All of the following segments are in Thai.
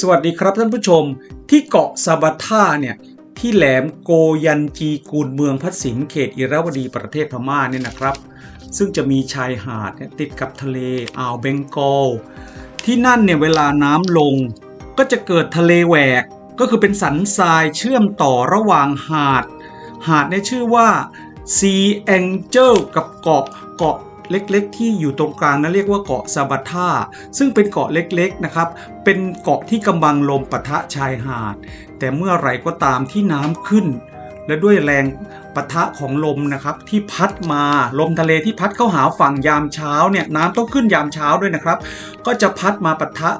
สวัสดีครับท่านผู้ชมที่เกาะซาบัท่าเนี่ยที่แหลมโกยันจีกูลเมืองพัดสินเขตอิราวดีประเทศพม่าเนี่ยนะครับ ซึ่งจะมีชายหาดเนี่ยติดกับทะเลอ่าวเบงกอล ที่นั่นเนี่ยเวลาน้ำลง ก็จะเกิดทะเลแหวกก็คือเป็นสันทรายเชื่อมต่อระหว่างหาด หาดเนี่ยชื่อว่า Sea Angel กับเกาะเกาะ เล็กๆ ที่อยู่ตรงกลางนั้นเรียกว่าเกาะซาบัตาซึ่งเป็นเกาะเล็กๆนะครับ เป็นเกาะที่กำบังลมปะทะชายหาด แต่เมื่อไหร่ก็ตามที่น้ำขึ้น และด้วยแรงปะทะของลมนะครับที่พัดมาลมทะเลที่พัดเข้าหาฝั่งยามเช้าเนี่ยน้ำต้องขึ้นยามเช้าด้วยนะครับ ก็จะพัดมาปะทะ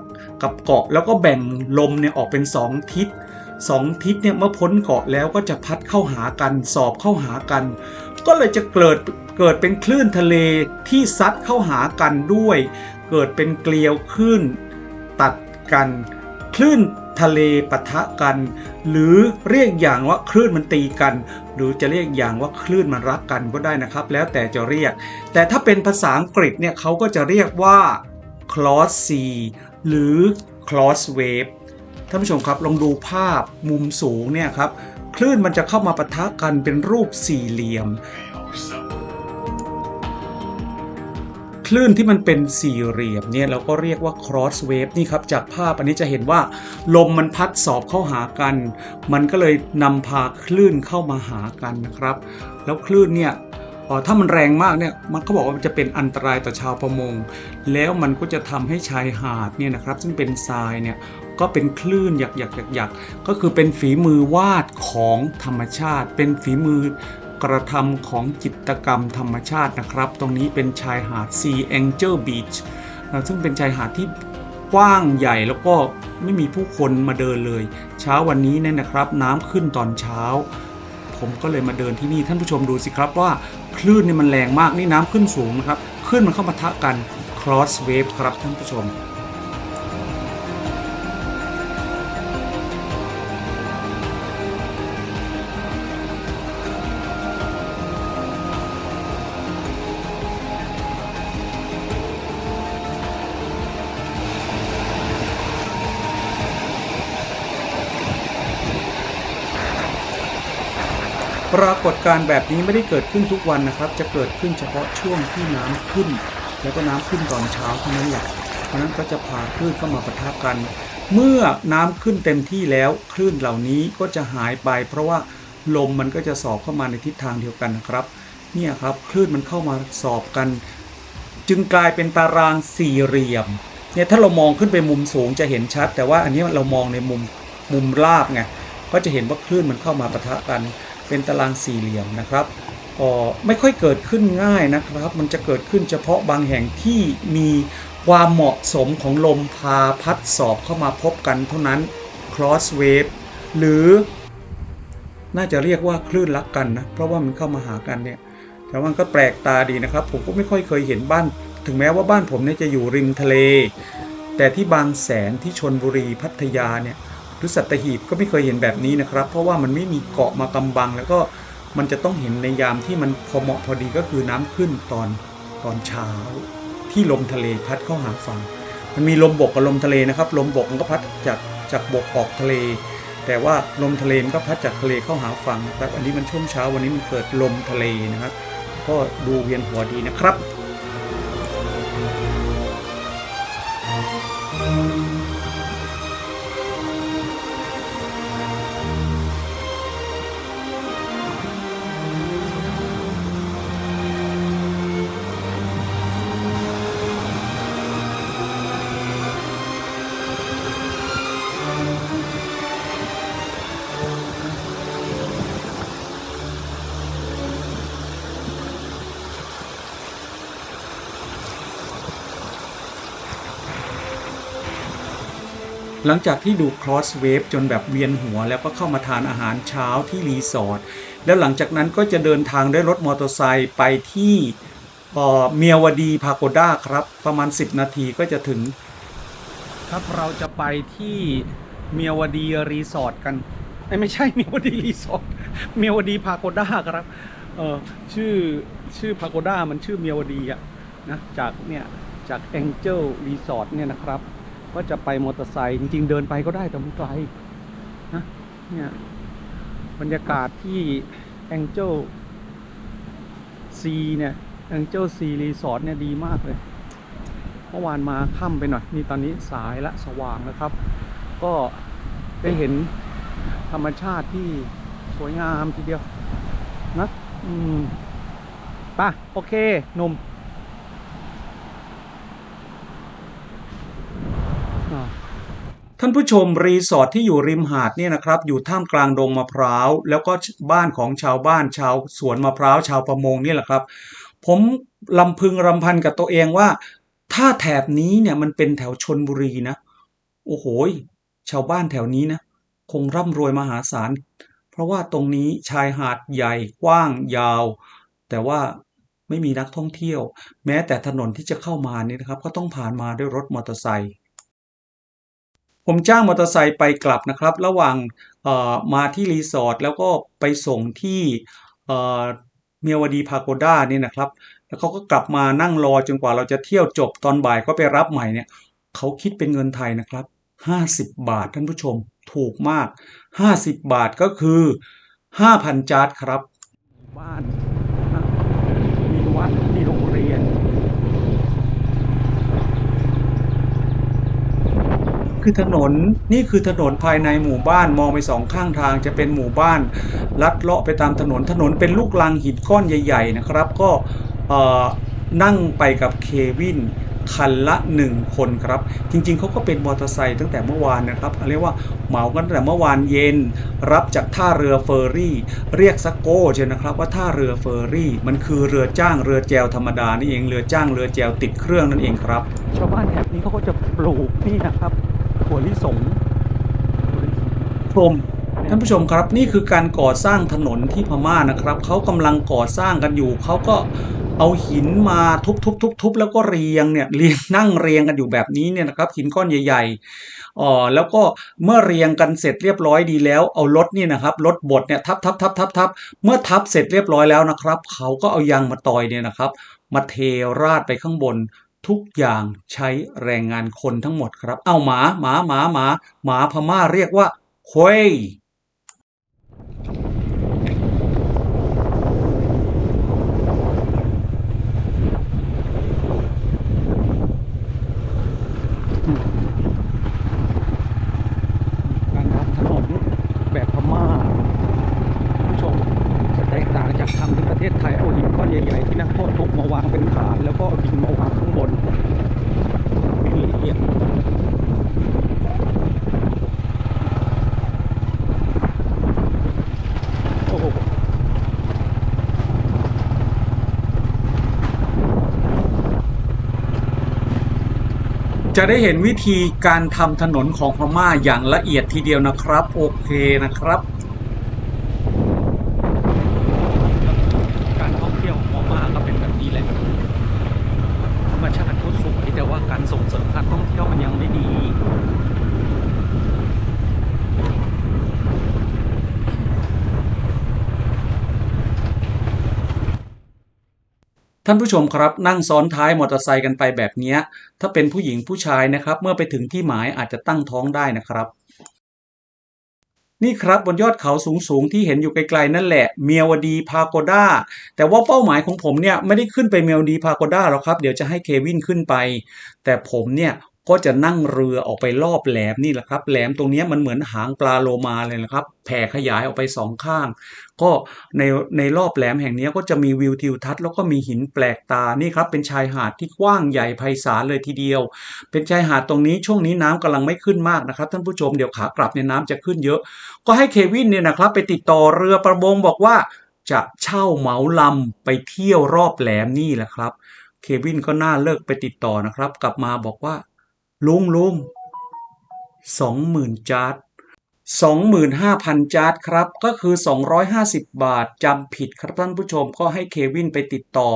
กับเกาะแล้วก็แบ่งลมเนี่ยออกเป็น 2 ทิศสองทิศเนี่ยเมื่อพ้นเกาะแล้วก็จะพัดเข้าหากันสอบเข้าหากัน ก็เลยจะเกิดเกิดเป็นคลื่นทะเลที่ซัดเข้าหากันด้วย เกิดเป็นเกลียวคลื่นตัดกัน คลื่นทะเลปะทะกัน หรือเรียกอย่างว่าคลื่นมันตีกัน หรือจะเรียกอย่างว่าคลื่นมันรักกันก็ได้นะครับ แล้วแต่จะเรียก แต่ถ้าเป็นภาษาอังกฤษเนี่ยเขาก็จะเรียกว่า cross sea หรือ cross wave ท่านผู้ชมครับลองดูภาพมุมสูงเนี่ยครับ คลื่นมันจะเข้ามาปะทะกันเป็นรูปสี่เหลี่ยม คลื่นที่มันเป็นสี่เหลี่ยมเนี่ยเราก็เรียกว่า cross wave นี่ครับ จากภาพอันนี้จะเห็นว่า ลมมันพัดสอบเข้าหากัน มันก็เลยนำพาคลื่นเข้ามาหากันนะครับ แล้วคลื่นเนี่ยถ้ามันแรงมากเนี่ยมันก็บอกว่ามันจะเป็นอันตรายต่อชาวประมง แล้วมันก็จะทำให้ชายหาดเนี่ยนะครับ ซึ่งเป็นทรายเนี่ย ก็เป็นคลื่นหยักหยักหยักหยักก็คือเป็นฝีมือวาดของธรรมชาติ เป็นฝีมือกระทำของจิตกรรมธรรมชาตินะครับ ตรงนี้เป็นชายหาด Sea Angel Beach นะซึ่งเป็นชายหาดที่กว้างใหญ่แล้วก็ไม่มีผู้คนมาเดินเลย เช้าวันนี้เนี่ยนะครับ น้ำขึ้นตอนเช้า ผมก็เลยมาเดินที่นี่ท่านผู้ชมดูสิครับว่าคลื่นเนี่ยมันแรงมากนี่น้ำขึ้นสูงนะครับคลื่นมันเข้ามาทะกัน cross wave ครับท่านผู้ชม ปรากฏการณ์แบบนี้ไม่ได้เกิดขึ้นทุกวันนะครับ จะเกิดขึ้นเฉพาะช่วงที่น้ำขึ้น แล้วก็น้ำขึ้นตอนเช้าเท่านั้นแหละเพราะนั้นก็จะพาคลื่นเข้ามาปะทะกัน เมื่อน้ำขึ้นเต็มที่แล้วคลื่นเหล่านี้ก็จะหายไป เพราะว่าลมมันก็จะสอบเข้ามาในทิศทางเดียวกันนะครับเนี่ยครับคลื่นมันเข้ามาสอบกัน จึงกลายเป็นตารางสี่เหลี่ยมเนี่ยถ้าเรามองขึ้นไปมุมสูงจะเห็นชัด แต่ว่าอันนี้เรามองในมุมมุมราบไงก็จะเห็นว่าคลื่นมันเข้ามาปะทะกัน เป็นตารางสี่เหลี่ยมนะครับอ๋อไม่ค่อยเกิดขึ้นง่ายนะครับ มันจะเกิดขึ้นเฉพาะบางแห่งที่มีความเหมาะสมของลมพาพัดสอบเข้ามาพบกันเท่านั้น cross wave หรือน่าจะเรียกว่าคลื่นรักกันนะ เพราะว่ามันเข้ามาหากันเนี่ย แต่ว่ามันก็แปลกตาดีนะครับ ผมก็ไม่ค่อยเคยเห็นบ้าน ถึงแม้ว่าบ้านผมเนี่ยจะอยู่ริมทะเล แต่ที่บางแสนที่ชนบุรีพัทยาเนี่ย รือสัตหีบก็ไม่เคยเห็นแบบนี้นะครับ เพราะว่ามันไม่มีเกาะมากำบัง แล้วก็มันจะต้องเห็นในยามที่มันพอเหมาะพอดีก็คือน้ำขึ้นตอนตอนเช้า ที่ลมทะเลพัดเข้าหาฝั่งมันมีลมบกกับลมทะเลนะครับ ลมบกมันก็พัดจากจากบกออกทะเล แต่ว่าลมทะเลมันก็พัดจากทะเลเข้าหาฝั่งนะครับ อันนี้มันช่วงเช้าวันนี้มันเกิดลมทะเลนะครับ ก็ดูเวียนหัวดีนะครับ หลังจากที่ดู cross wave จนแบบเวียนหัว แล้วก็เข้ามาทานอาหารเช้าที่รีสอร์ทแล้วหลังจากนั้นก็จะเดินทางด้วยรถมอเตอร์ไซค์ไปที่เอ่อเมียวดีพาโกด้าครับ ประมาณ 10 นาทีก็จะถึง ครับเราจะไปที่เมียวดีรีสอร์ทกันไม่ใช่เมียวดีรีสอร์ทเมียวดีพาโกด้าครับเออชื่อชื่อพาโกด้ามันชื่อเมียวดีอะนะจากเนี่ยจาก Angel Resort เนี่ยนะครับ ก็จะไปมอเตอร์ไซค์จริงๆเดินไปก็ได้แต่มันไกลนะเนี่ยบรรยากาศที่ Angel C เนี่ย Angel C Resort เนี่ยดีมากเลยเมื่อวานมาค่ำไปหน่อยนี่ตอนนี้สายละสว่างแล้วครับ ก็ได้เห็นธรรมชาติที่สวยงามทีเดียวนะอืมป่ะ โอเคหนุ่มอ่า ท่านผู้ชมรีสอร์ทที่อยู่ริมหาดเนี่ยนะครับ อยู่ท่ามกลางดงมะพร้าว แล้วก็บ้านของชาวบ้านชาวสวนมะพร้าวชาวประมงนี่แหละครับ ผมลำพึงรำพันกับตัวเองว่า ถ้าแถบนี้เนี่ยมันเป็นแถวชนบุรีนะ โอ้โหชาวบ้านแถวนี้นะ คงร่ำรวยมหาศาล เพราะว่าตรงนี้ชายหาดใหญ่กว้างยาว แต่ว่าไม่มีนักท่องเที่ยว แม้แต่ถนนที่จะเข้ามานี่นะครับ ก็ต้องผ่านมาด้วยรถมอเตอร์ไซค์ ผมจ้างมอเตอร์ไซค์ไปกลับนะครับ ระหว่างมาที่รีสอร์ทแล้วก็ไปส่งที่เอ่อเมียวดีพาโกด้านี่นะครับ แล้วเขาก็กลับมานั่งรอจนกว่าเราจะเที่ยวจบตอนบ่ายก็ไปรับใหม่เนี่ยเขาคิดเป็นเงินไทยนะครับ 50 บาทท่านผู้ชมถูกมาก 50 บาทก็คือ 5,000 จาร์ดครับบ้านนะมีวัดมีโรงเรียน คือถนนนี่คือถนนภายในหมู่บ้านมองไปสองข้างทางจะเป็นหมู่บ้าน ลัดเลาะไปตามถนนถนนเป็นลูกลังหินก้อนใหญ่ ๆ นะครับ ก็นั่งไปกับเควินคันละหนึ่งคนครับ จริงๆเขาก็เป็นมอเตอร์ไซค์ตั้งแต่เมื่อวานนะครับเรียกว่าเหมากันตั้งแต่เมื่อวานเย็น รับจากท่าเรือเฟอร์รี่ เรียกซักโก้ใช่นะครับว่าท่าเรือเฟอร์รี่ มันคือเรือจ้างเรือแจวธรรมดานี่เองเรือจ้างเรือแจวติดเครื่องนั่นเองครับ ชาวบ้านแถบนี้เขาก็จะปลูกนี่นะครับ ถั่วลิสงชมท่านผู้ชมครับนี่คือการก่อสร้างถนนที่พม่านะครับเขากำลังก่อสร้างกันอยู่เขาก็เอาหินมาทุบๆๆๆ แล้วก็เรียงเนี่ยเรียงนั่งเรียงกันอยู่แบบนี้เนี่ยนะครับหินก้อนใหญ่ๆอ๋อแล้วก็เมื่อเรียงกันเสร็จเรียบร้อยดีแล้ว เอารถนี่นะครับรถบดเนี่ยทับทับทับทับทับเมื่อทับเสร็จเรียบร้อยแล้วนะครับเขาก็เอายางมาตอยเนี่ยนะครับ มาเทราดไปข้างบน ทุกอย่างใช้แรงงานคนทั้งหมดครับ เอาหมาหมาหมาหมาหมาพม่าเรียกว่าควยการทำถนนแบบพม่าคุณผู้ชมแตกต่างจากทำที่ประเทศไทยเอาหินก้อนใหญ่ๆที่นักโทษทุบมาวางเป็นฐานแล้วก็หินให้ละเอียดโอ้โห จะได้เห็นวิธีการทำถนนของพม่าอย่างละเอียดทีเดียวนะครับ โอเคนะครับ การท่องเที่ยวของพม่าก็เป็นแบบนี้แหละ ธรรมชาติเขาสวยแต่ว่าการส่งเสริมการท่องเที่ยวมันยังไม่ดี ท่านผู้ชมครับนั่งซ้อนท้ายมอเตอร์ไซค์กันไปแบบนี้ถ้าเป็นผู้หญิงผู้ชายนะครับ เมื่อไปถึงที่หมายอาจจะตั้งท้องได้นะครับ นี่ครับบนยอดเขาสูงๆ ที่เห็นอยู่ไกลๆนั่นแหละ เมียวดีพาโกด้าแต่ว่าเป้าหมายของผมเนี่ยไม่ได้ขึ้นไปเมียวดีพาโกด้าหรอกครับ เดี๋ยวจะให้เควินขึ้นไป แต่ผมเนี่ย ก็จะนั่งเรือออกไปรอบแหลมนี่แหละครับ แหลมตรงนี้มันเหมือนหางปลาโลมาเลยนะครับ แผ่ขยายออกไปสองข้าง ก็ในในรอบแหลมแห่งนี้ก็จะมีวิวทิวทัศน์แล้วก็มีหินแปลกตา นี่ครับเป็นชายหาดที่กว้างใหญ่ไพศาลเลยทีเดียว เป็นชายหาดตรงนี้ช่วงนี้น้ำกำลังไม่ขึ้นมากนะครับ ท่านผู้ชมเดี๋ยวขากลับเนี่ยน้ำจะขึ้นเยอะ ก็ให้เควินเนี่ยนะครับไปติดต่อเรือประมงบอกว่าจะเช่าเหมาลำไปเที่ยวรอบแหลมนี่แหละครับ เควินก็น่าเลิกไปติดต่อนะครับ กลับมาบอกว่า ลุงลุงสองหมื่นจาร์ดสองหมื่นห้าพันจาร์ดครับ ก็คือสองร้อยห้าสิบบาทจำผิดครับท่านผู้ชมก็ให้เควินไปติดต่อ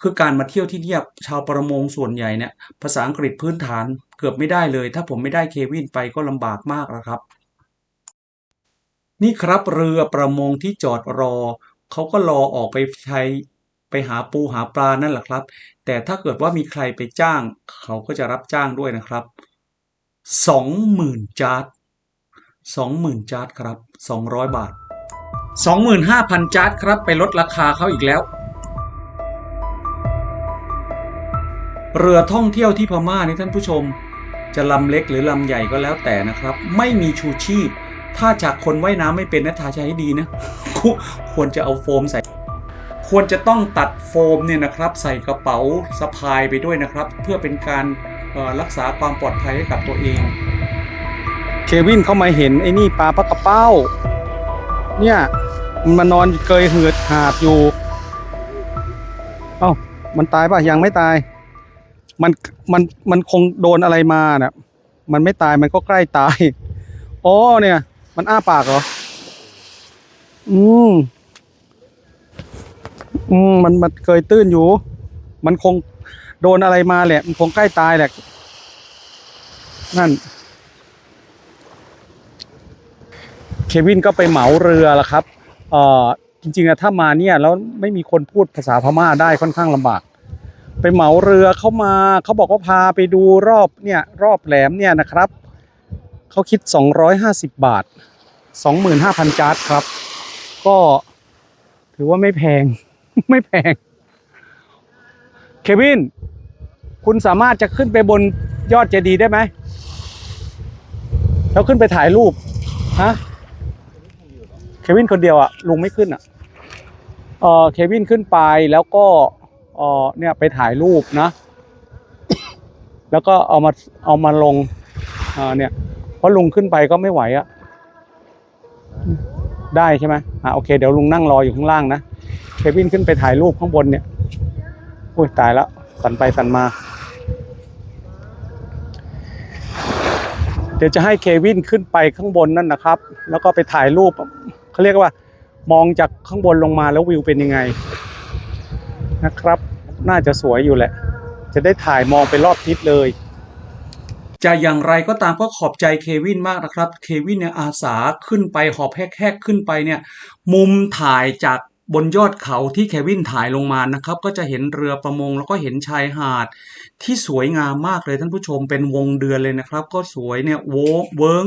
คือการมาเที่ยวที่เนี่ยชาวประมงส่วนใหญ่เนี่ย ภาษาอังกฤษพื้นฐานเกือบไม่ได้เลย ถ้าผมไม่ได้เควินไปก็ลำบากมากแล้วครับ นี่ครับเรือประมงที่จอดรอ เขาก็รอออกไปใช้ ไปหาปูหาปลานั่นแหละครับ แต่ถ้าเกิดว่ามีใครไปจ้าง เขาก็จะรับจ้างด้วยนะครับสองหมื่นจาร์ดสองหมื่นจาร์ดครับสองร้อยบาทสองหมื่นห้าพันจาร์ดครับ ไปลดราคาเขาอีกแล้ว เรือท่องเที่ยวที่พม่านี่ท่านผู้ชม จะลำเล็กหรือลำใหญ่ก็แล้วแต่นะครับ ไม่มีชูชีพ ถ้าจากคนว่ายน้ำไม่เป็นนะทาใช้ให้ดีนะ ควรจะเอาโฟมใส่ ควรจะต้องตัดโฟมเนี่ยนะครับใส่กระเป๋าสะพายไปด้วยนะครับ เพื่อเป็นการรักษาความปลอดภัยให้กับตัวเอง เควินเข้ามาเห็นไอ้นี่ปลาปักกระเป้า เนี่ยมันมานอนเกยเหือดหาดอยู่ เอ้ามันตายป่ะยังไม่ตาย มันมันมันคงโดนอะไรมาน่ะ มันไม่ตายมันก็ใกล้ตายอ๋อเนี่ย มันอ้าปากเหรอ อืม อืมมันมันเคยตื้นอยู่ มันคงโดนอะไรมาแหละ มันคงใกล้ตายแหละ นั่น เควินก็ไปเหมาเรือละครับ เอ่อ จริงๆอะถ้ามาเนี่ยแล้วไม่มีคนพูดภาษาพม่าได้ค่อนข้างลำบาก ไปเหมาเรือเข้ามาเขาบอกว่าพาไปดูรอบเนี่ย รอบแหลมเนี่ยนะครับเขาคิด 250 บาท 25,000จาร์ดครับ ก็ถือว่าไม่แพง ไม่แพง เควิน คุณสามารถจะขึ้นไปบนยอดเจดีย์ได้ไหม แล้วขึ้นไปถ่ายรูป ฮะ เควินคนเดียวอะลุงไม่ขึ้นอะเออเควินขึ้นไปแล้วก็เออเนี่ยไปถ่ายรูปนะ แล้วก็เอามาเอามาลงอ่าเนี่ยเพราะลุงขึ้นไปก็ไม่ไหวอะได้ใช่ไหมอ่าโอเค เดี๋ยวลุงนั่งรออยู่ข้างล่างนะ เควินขึ้นไปถ่ายรูปข้างบนเนี่ยอุ้ยตายแล้วสั่นไปสั่นมา เดี๋ยวจะให้เควินขึ้นไปข้างบนนั่นนะครับ แล้วก็ไปถ่ายรูปเขาเรียกว่า มองจากข้างบนลงมาแล้ววิวเป็นยังไง นะครับ น่าจะสวยอยู่แหละ จะได้ถ่ายมองไปรอบทิศเลยจะอย่างไรก็ตามก็ขอบใจเควินมากนะครับ เควินเนี่ยอาสาขึ้นไปหอบแฮกๆขึ้นไปเนี่ย มุมถ่ายจาก บนยอดเขาที่เควินถ่ายลงมานะครับ ก็จะเห็นเรือประมงแล้วก็เห็นชายหาด ที่สวยงามมากเลยท่านผู้ชมเป็นวงเดือนเลยนะครับ ก็สวยเนี่ยโวเวิ้ง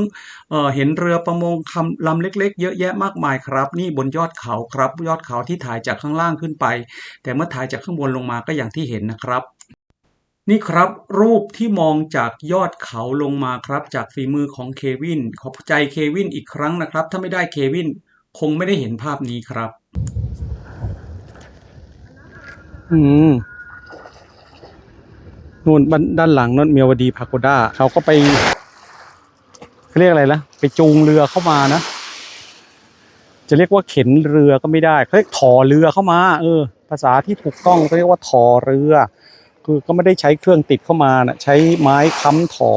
เออเห็นเรือประมงคำลำเล็ก ๆ เยอะแยะมากมายครับ นี่บนยอดเขาครับ ยอดเขาที่ถ่ายจากข้างล่างขึ้นไป แต่เมื่อถ่ายจากข้างบนลงมาก็อย่างที่เห็นนะครับนี่ครับรูปที่มองจากยอดเขาลงมาครับ จากฝีมือของเควิน ขอบใจเควินอีกครั้งนะครับ ถ้าไม่ได้เควิน คงไม่ได้เห็นภาพนี้ครับ อืมนู่นด้านหลังนั่นเมียวดีพาโกด้าเขาก็ไปเขาเรียกอะไรนะไปจูงเรือเข้ามานะจะเรียกว่าเข็นเรือก็ไม่ได้เขาเรียกถอเรือเข้ามา เออ ภาษาที่ถูกต้องเขาเรียกว่าถอเรือ คือก็ไม่ได้ใช้เครื่องติดเข้ามานะใช้ไม้ค้ำถอ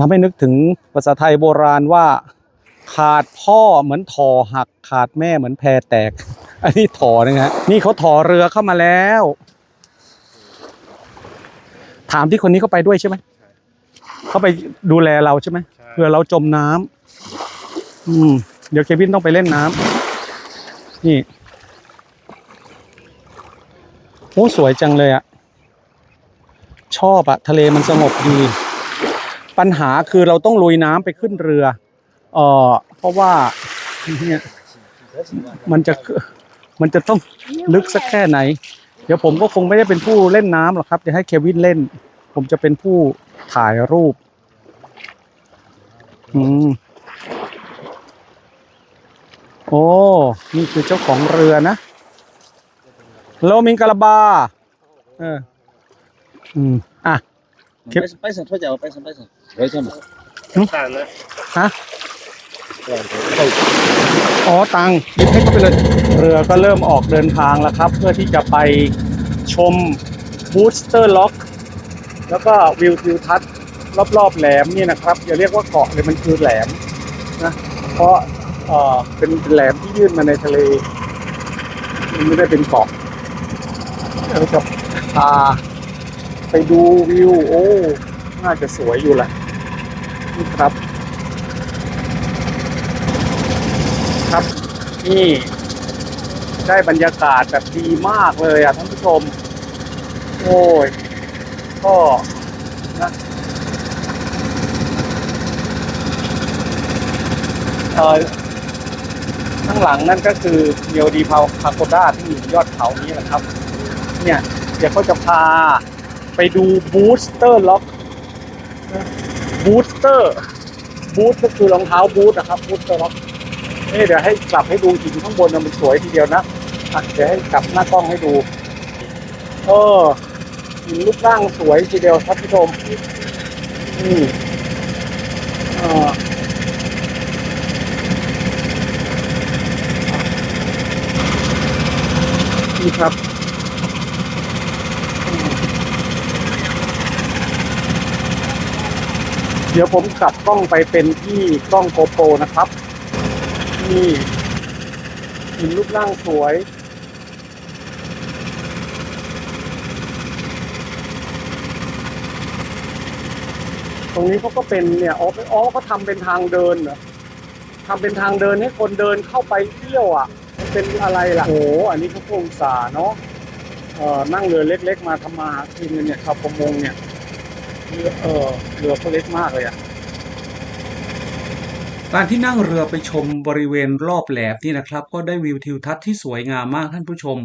ทำให้นึกถึงภาษาไทยโบราณว่า ขาดพ่อเหมือนถอหัก ขาดแม่เหมือนแพแตก อันนี้ถอนะฮะนี่เขาถอเรือเข้ามาแล้ว ถามที่คนนี้เขาไปด้วยใช่ไหมเขาไปดูแลเราใช่ไหมเพื่อเราจมน้ำอืม เดี๋ยวเควินต้องไปเล่นน้ำนี่โอ้สวยจังเลยอะชอบอะทะเลมันสงบดี ปัญหาคือเราต้องลุยน้ำไปขึ้นเรือ เอ่อเพราะว่าเนี่ยมันจะมันจะต้องลึกสักแค่ไหน เดี๋ยวผมก็คงไม่ได้เป็นผู้เล่นน้ำหรอกครับเดี๋ยวให้เควินเล่น ผมจะเป็นผู้ถ่ายรูป อืมโอ้ นี่คือเจ้าของเรือนะโลมิงกาลาบา เออ อืม อะ Kịp. Bách bách sản thoát dầu, bách sản bách sản. Đấy cho mà. Ừ. Tàn đấy. ฮะ Rồi, rồi. อ๋อตังค์หยิบให้เขาไปเลย เรือก็เริ่มออกเดินทางแล้วครับ เพื่อที่จะไปชมบูสเตอร์ล็อก แล้วก็วิวทิวทัศน์รอบๆแหลมนี่นะครับ อย่าเรียกว่าเกาะเลยมันคือแหลมนะเพราะเอ่อเป็นแหลมที่ยื่นมาในทะเลมันไม่ได้เป็นเกาะเราจะพาไปดูวิว โอ้ น่าจะสวยอยู่แหละนี่ครับ ครับ นี่ได้บรรยากาศแบบดีมากเลยอะท่านผู้ชม โอ้ย ก็นะเออข้างหลังนั่นก็คือเดียวดีพาวพาโกด้าที่อยู่ยอดเขานี้แหละครับ เนี่ย เดี๋ยวเขาจะพาไปดูบูสเตอร์ล็อกบูสเตอร์บูสก็คือรองเท้าบูสนะครับบูสเตอร์ล็อก นี่เดี๋ยวให้กลับให้ดูหินข้างบนนะมันสวยทีเดียวนะอะเดี๋ยวให้กลับหน้ากล้องให้ดู เออหินรูปร่างสวยทีเดียวครับผู้ชมอืมเอ่อนี่ครับเดี๋ยวผมกลับกล้องไปเป็นที่กล้องโกโปรนะครับ นี่หินรูปร่างสวย ตรงนี้เขาก็เป็นเนี่ยอ๋ออ๋อเขาทำเป็นทางเดินเหรอทำเป็นทางเดินให้คนเดินเข้าไปเที่ยวอะมันเป็นอะไรล่ะโอ้โหอันนี้เขาคงสาห์เนาะเอ่อนั่งเรือเล็ก ๆ มาทำมาหากินกันเนี่ยชาวประมงเนี่ยเรือเออเรือเขาเล็กมากเลยอะ การที่นั่งเรือไปชมบริเวณรอบแหลมนี่นะครับ ก็ได้วิวทิวทัศน์ที่สวยงามมากท่านผู้ชม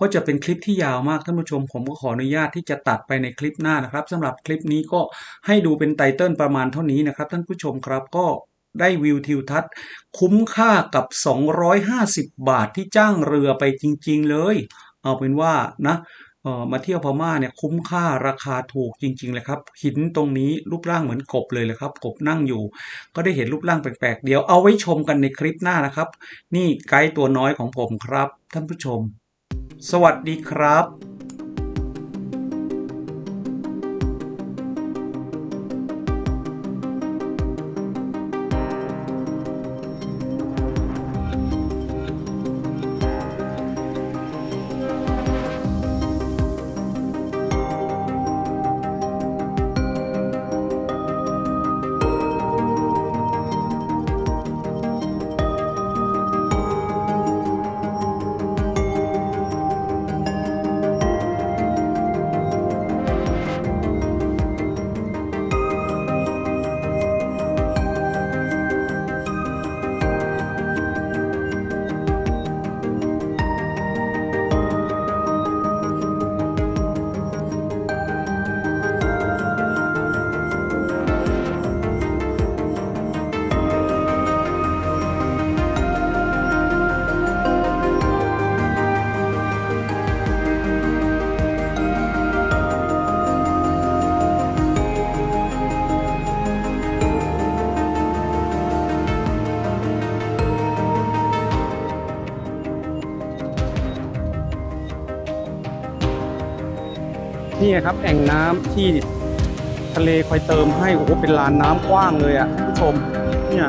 ก็จะเป็นคลิปที่ยาวมากท่านผู้ชม ผมก็ขออนุญาตที่จะตัดไปในคลิปหน้านะครับสำหรับคลิปนี้ก็ให้ดูเป็นไตเติลประมาณเท่านี้นะครับ ท่านผู้ชมครับก็ได้วิวทิวทัศน์ คุ้มค่ากับ 250 บาทที่จ้างเรือไปจริง ๆ เลย เอาเป็นว่านะ มาเที่ยวพม่าเนี่ยคุ้มค่าราคาถูกจริง ๆ เลยครับ หินตรงนี้รูปร่างเหมือนกบเลยเลยครับ กบนั่งอยู่ ก็ได้เห็นรูปร่างแปลกๆ เดี๋ยวเอาไว้ชมกันในคลิปหน้านะครับ นี่ไกด์ตัวน้อยของผมครับ ท่านผู้ชม สวัสดีครับ นี่ครับแอ่งน้ำที่ทะเลคอยเติมให้โอ้โหเป็นลานน้ำกว้างเลยอะท่านผู้ชมเนี่ย